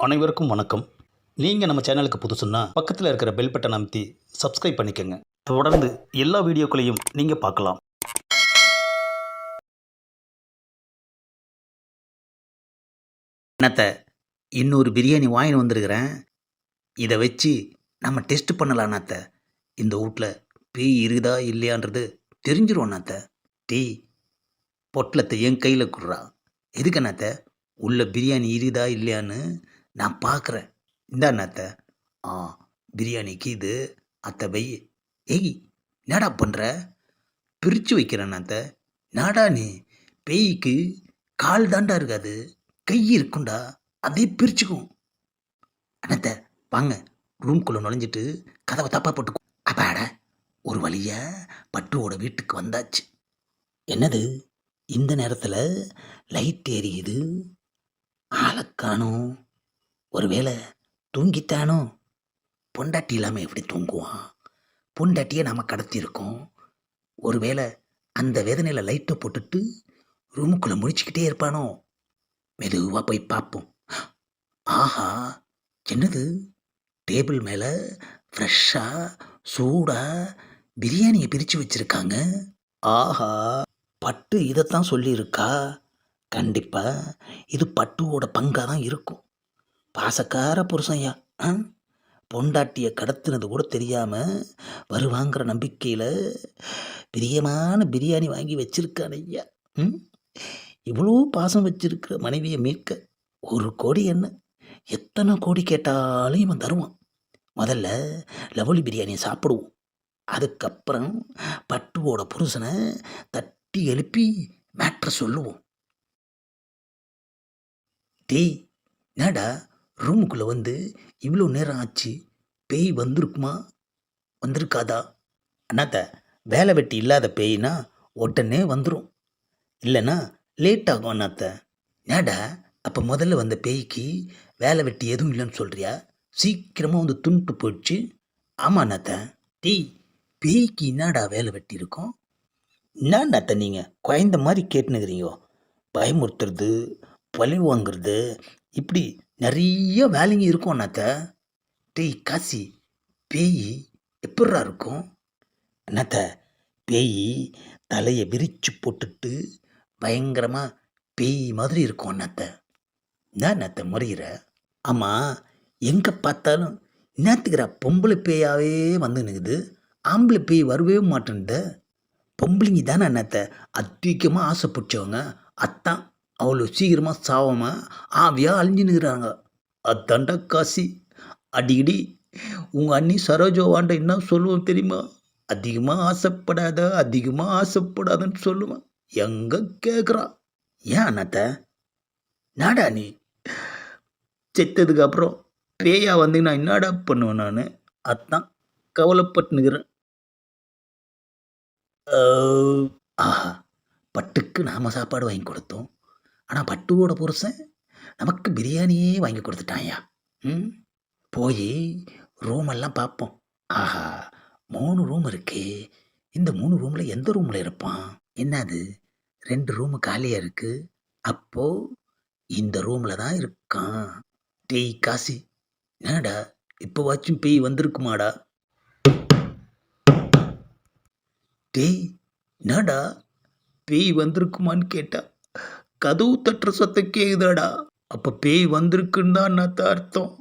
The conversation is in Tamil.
அனைவருக்கும் வணக்கம். நீங்கள் நம்ம சேனலுக்கு புதுசுன்னா பக்கத்தில் இருக்கிற பெல் பட்டன் அமைத்தி சப்ஸ்கிரைப் பண்ணிக்கோங்க. தொடர்ந்து எல்லா வீடியோக்களையும் நீங்கள் பார்க்கலாம். அண்ணாத்த இன்னொரு பிரியாணி வாங்கின்னு வந்திருக்கிறேன். இதை வச்சு நம்ம டெஸ்ட் பண்ணலாம் அண்ணாத்த இந்த வீட்டில் பேய் இருக்குதா இல்லையான்றது தெரிஞ்சிரும் அண்ணாத்த. டீ பொட்டலத்தை என் கையில் குடுறா. எதுக்கு அண்ணாத்த? உள்ள பிரியாணி இருக்குதா இல்லையான்னு நான் பார்க்குறேன். இந்த அண்ணாத்த. ஆ பிரியாணிக்கு இது அத்தை பை ஏய் என்னடா பண்ணுற பிரித்து வைக்கிறேன் அண்ணாத்த. நாடா நீ? பேய்க்கு கால் தாண்டா இருக்காது. கை இருக்குண்டா அதே பிரிச்சுக்கும். அண்ணாத்த வாங்க. ரூம்குள்ளே நுழைஞ்சிட்டு கதவை தப்பா போட்டுக்கும் அப்பாட ஒரு வழியா பட்டுவோட வீட்டுக்கு வந்தாச்சு. என்னது? இந்த நேரத்தில் லைட் எரியுது ஆளை காணும். ஒருவேளை தூங்கித்தானோ பொண்டாட்டி இல்லாமல் எப்படி தூங்குவான்? பொண்டாட்டியை நாம் கடத்தியிருக்கோம். ஒருவேளை அந்த வேதனையில் லைட்டை போட்டுட்டு ரூமுக்குள்ளே முடிச்சுக்கிட்டே இருப்பானோ? மெதுவாக போய் பார்ப்போம். ஆஹா என்னது? டேபிள் மேலே ஃப்ரெஷ்ஷாக சூடாக பிரியாணியை பிரித்து வச்சுருக்காங்க. ஆஹா பட்டு இதைத்தான் சொல்லியிருக்கா. கண்டிப்பாக இது பட்டுவோட பங்காக தான் இருக்கும். பாசக்கார புருஷன்யா. ஆ? பொண்டாட்டியை கடத்தினது கூட தெரியாமல் வருவாங்கிற நம்பிக்கையில் பிரியமான பிரியாணி வாங்கி வச்சிருக்கான் ஐயா. ம்? இவ்வளோ பாசம் வச்சிருக்கிற மனைவியை மீட்க ஒரு கோடி என்ன? எத்தனை கோடி கேட்டாலும் இவன் தருவான். முதல்ல லவலி பிரியாணியை சாப்பிடுவோம். அதுக்கப்புறம் பட்டுவோட புருஷனை தட்டி எழுப்பி மேட்ரை சொல்லுவோம். டேய் என்னடா? ரூமுக்குள்ளே வந்து இவ்வளோ நேரம் ஆச்சு பேய் வந்திருக்குமா? வந்திருக்காதா? அண்ணாத்த வேலை வெட்டி இல்லாத பேய்னா உடனே வந்துடும் இல்லைன்னா லேட் ஆகும் அண்ணாத்த. ஏடா அப்போ முதல்ல வந்த பேய்க்கு வேலை வெட்டி எதுவும் இல்லைன்னு சொல்கிறியா சீக்கிரமாக வந்து துண்டு போயிடுச்சு ஆமாம் அண்ணாத்த. டீ பேய்க்கு என்னடா வேலை வெட்டி இருக்கும்? என்ன அண்ணாத்த நீங்கள் குழந்த மாதிரி கேட்டுனுக்கிறீங்க. பயமுறுத்துறது பழி வாங்குறது இப்படி நிறைய வேலைங்க இருக்கும் அண்ணாத்த. டேய் காசி பேய் எப்பட்றா இருக்கும்? அண்ணாத்த பேய் தலையை விரிச்சு போட்டுட்டு பயங்கரமாக பேய் மாதிரி இருக்கும் அண்ணாத்த. என்ன அண்ணாத்த முறையிற. ஆமாம் எங்கே பார்த்தாலும் என்னத்துக்கிற பொம்பளை பேயாவே வந்து நிற்குது ஆம்பளை பேய் வரவே மாட்டேன்ட்டு பொம்பளைங்க தானே அண்ணாத்த அதிகமாக ஆசைப்பிடிச்சவங்க அத்தான் அவ்வளோ சீக்கிரமாக சாவாமல் ஆவியாக அழிஞ்சுன்னுக்குறாங்க அதாண்டா காசி. அடிக்கடி உங்கள் அண்ணி சரோஜோவாண்ட என்ன சொல்லுவோம் தெரியுமா? அதிகமாக ஆசைப்படாத அதிகமாக ஆசைப்படாதன்னு சொல்லுவேன் எங்கே கேட்குறா ஏன் அண்ணாத்த? நாடா நீ? செத்ததுக்கு அப்புறம் பேயா வந்து நான் என்னடா பண்ணுவேன் நான்? அதான் கவலைப்பட்டுனுக்குறேன். ஆஹா பட்டுக்கு நாம் சாப்பாடு வாங்கி கொடுத்தோம். ஆனால் பட்டுவோட புருஷன் நமக்கு பிரியாணியே வாங்கி கொடுத்துட்டான்யா. ம்? போய் ரூமெல்லாம் பார்ப்போம் ஆஹா மூணு ரூம் இருக்கே. இந்த மூணு ரூமில் எந்த ரூமில் இருப்பான்? என்னது? ரெண்டு ரூமு காலியாக இருக்குது அப்போது இந்த ரூமில் தான் இருக்கான். டேய் காசி என்னடா? இப்போ வாச்சும் பேய் வந்திருக்குமாடா? டேய் என்னடா? பேய் வந்திருக்குமான்னு கேட்டா கதவு தட்டுற சத்தம் கேக்குதாடா? அப்போ பேய் வந்திருக்குன்னு தான் அர்த்தம்.